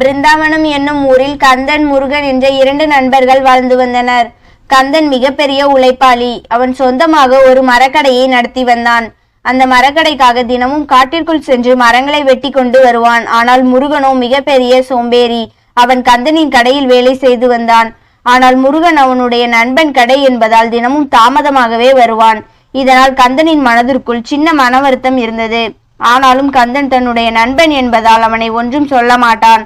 பிருந்தாவனம் என்னும் ஊரில் கந்தன் முருகன் என்ற இரண்டு நண்பர்கள் வாழ்ந்து வந்தனர். கந்தன் மிகப்பெரிய உழைப்பாளி. அவன் சொந்தமாக ஒரு மரக்கடையை நடத்தி வந்தான். அந்த மரக்கடைக்காக தினமும் காட்டிற்குள் சென்று மரங்களை வெட்டி கொண்டு வருவான். ஆனால் முருகனோ மிகப்பெரிய சோம்பேறி. அவன் கந்தனின் கடையில் வேலை செய்து வந்தான். ஆனால் முருகன் அவனுடைய நண்பன் கடை என்பதால் தினமும் தாமதமாகவே வருவான். இதனால் கந்தனின் மனதிற்குள் சின்ன மன வருத்தம் இருந்தது. ஆனாலும் கந்தன் தன்னுடைய நண்பன் என்பதால் அவனை ஒன்றும் சொல்ல மாட்டான்.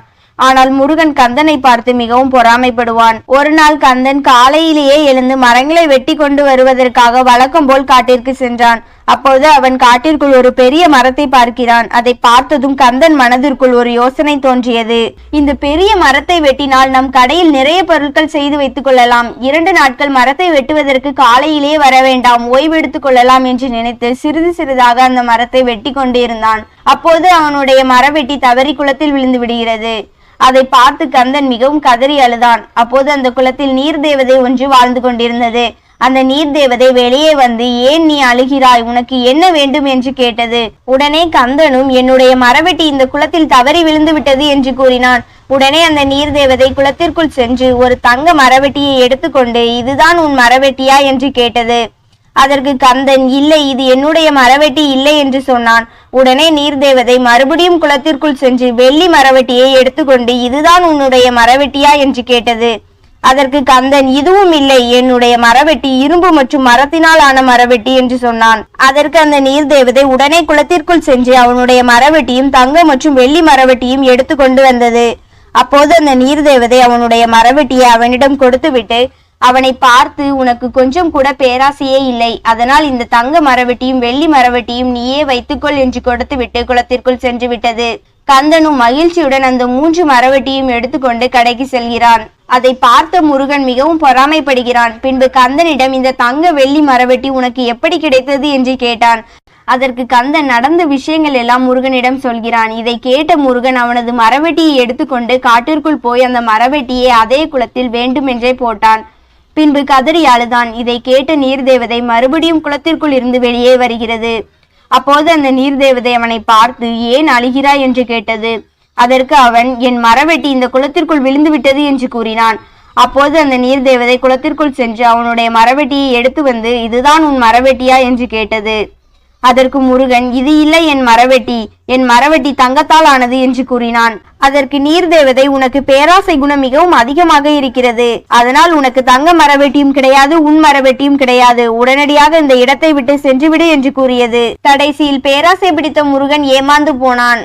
ஆனால் முருகன் கந்தனை பார்த்து மிகவும் பொறாமைப்படுவான். ஒரு நாள் கந்தன் காலையிலேயே எழுந்து மரங்களை வெட்டி கொண்டு வருவதற்காக வழக்கம் போல் காட்டிற்கு சென்றான். அப்போது அவன் காட்டிற்குள் ஒரு பெரிய மரத்தை பார்க்கிறான். அதை பார்த்ததும் கந்தன் மனதிற்குள் ஒரு யோசனை தோன்றியது. இந்த பெரிய மரத்தை வெட்டினால் நம் கடையில் நிறைய பொருட்கள் செய்து வைத்துக் கொள்ளலாம். இரண்டு நாட்கள் மரத்தை வெட்டுவதற்கு காலையிலே வர வேண்டாம். ஓய்வெடுத்துக் கொள்ளலாம் என்று நினைத்து சிறிது சிறிதாக அந்த மரத்தை வெட்டி கொண்டிருந்தான் அப்போது அவனுடைய மரவெட்டி தவறி குளத்தில் விழுந்து விடுகிறது. அதை பார்த்து கந்தன் மிகவும் கதறி அழுதான். அப்போது அந்த குளத்தில் நீர் தேவதை ஒன்று வாழ்ந்து கொண்டிருந்தது. அந்த நீர் தேவதை வெளியே வந்து ஏன் நீ அழுகிறாய்? உனக்கு என்ன வேண்டும்? என்று கேட்டது. உடனே கந்தனும் என்னுடைய மரவெட்டி இந்த குளத்தில் தவறி விழுந்து விட்டது என்று கூறினான். உடனே அந்த நீர் தேவதை குளத்திற்குள் சென்று ஒரு தங்க மரவெட்டியை எடுத்துக்கொண்டு இதுதான் உன் மரவெட்டியா? என்று கேட்டது. அதற்கு கந்தன் இல்லை இது என்னுடைய மரவெட்டி இல்லை என்று சொன்னான். உடனே நீர்தேவதை மறுபடியும் குளத்திற்குள் சென்று வெள்ளி மரவெட்டியை எடுத்துக்கொண்டு இதுதான் உன்னுடைய மரவெட்டியா? என்று கேட்டது. அதற்கு கந்தன் இதுவும் இல்லை என்னுடைய மரவெட்டி இரும்பு மற்றும் மரத்தினால் ஆன மரவெட்டி என்று சொன்னான். அதற்கு அந்த நீர் தேவதை உடனே குளத்திற்குள் சென்று அவனுடைய மரவெட்டியும் தங்க மற்றும் வெள்ளி மரவெட்டியும் எடுத்து கொண்டு வந்தது. அப்போது அந்த நீர்தேவதை அவனுடைய மரவெட்டியை அவனிடம் கொடுத்துவிட்டு அவனை பார்த்து உனக்கு கொஞ்சம் கூட பேராசையே இல்லை. அதனால் இந்த தங்க மரவெட்டியும் வெள்ளி மரவெட்டியும் நீயே வைத்துக்கொள் என்று கொடுத்துவிட்டு குளத்திற்குள் சென்று விட்டது. கந்தனும் மகிழ்ச்சியுடன் அந்த மூன்று மரவெட்டியும் எடுத்துக்கொண்டு கடைக்கு செல்கிறான். அதை பார்த்த முருகன் மிகவும் பொறாமைப்படுகிறான். பின்பு கந்தனிடம் இந்த தங்க வெள்ளி மரவெட்டி உனக்கு எப்படி கிடைத்தது? என்று கேட்டான். அதற்கு கந்தன் நடந்த விஷயங்கள் எல்லாம் முருகனிடம் சொல்கிறான். இதை கேட்ட முருகன் அவனது மரவெட்டியை எடுத்துக்கொண்டு காட்டிற்குள் போய் அந்த மரவெட்டியை அதே குளத்தில் வேண்டுமென்றே போட்டான். பின்பு கதறி அழுதான் இதை கேட்ட நீர்தேவதை மறுபடியும் குளத்திற்குள் இருந்து வெளியே வருகிறது. அப்போது அந்த நீர்தேவதை அவனை பார்த்து ஏன் அழுகிறாய்? என்று கேட்டது. அதற்கு அவன் என் மரவெட்டி இந்த குளத்திற்குள் விழுந்து விட்டது என்று கூறினான். அப்போது அந்த நீர்தேவதை குளத்திற்குள் சென்று அவனுடைய மரவெட்டியை எடுத்து வந்து இதுதான் உன் மரவெட்டியா? என்று கேட்டது. அதற்கு முருகன் இது இல்லை என் மரவெட்டி என் மரவெட்டி தங்கத்தால் ஆனது என்று கூறினான். அதற்கு நீர் தேவதை உனக்கு பேராசை குணம் மிகவும் அதிகமாக இருக்கிறது. அதனால் உனக்கு தங்க மரவெட்டியும் கிடையாது உன் மரவெட்டியும் கிடையாது. உடனடியாக இந்த இடத்தை விட்டு சென்றுவிடு என்று கூறியது. கடைசியில் பேராசை பிடித்த முருகன் ஏமாந்து போனான்.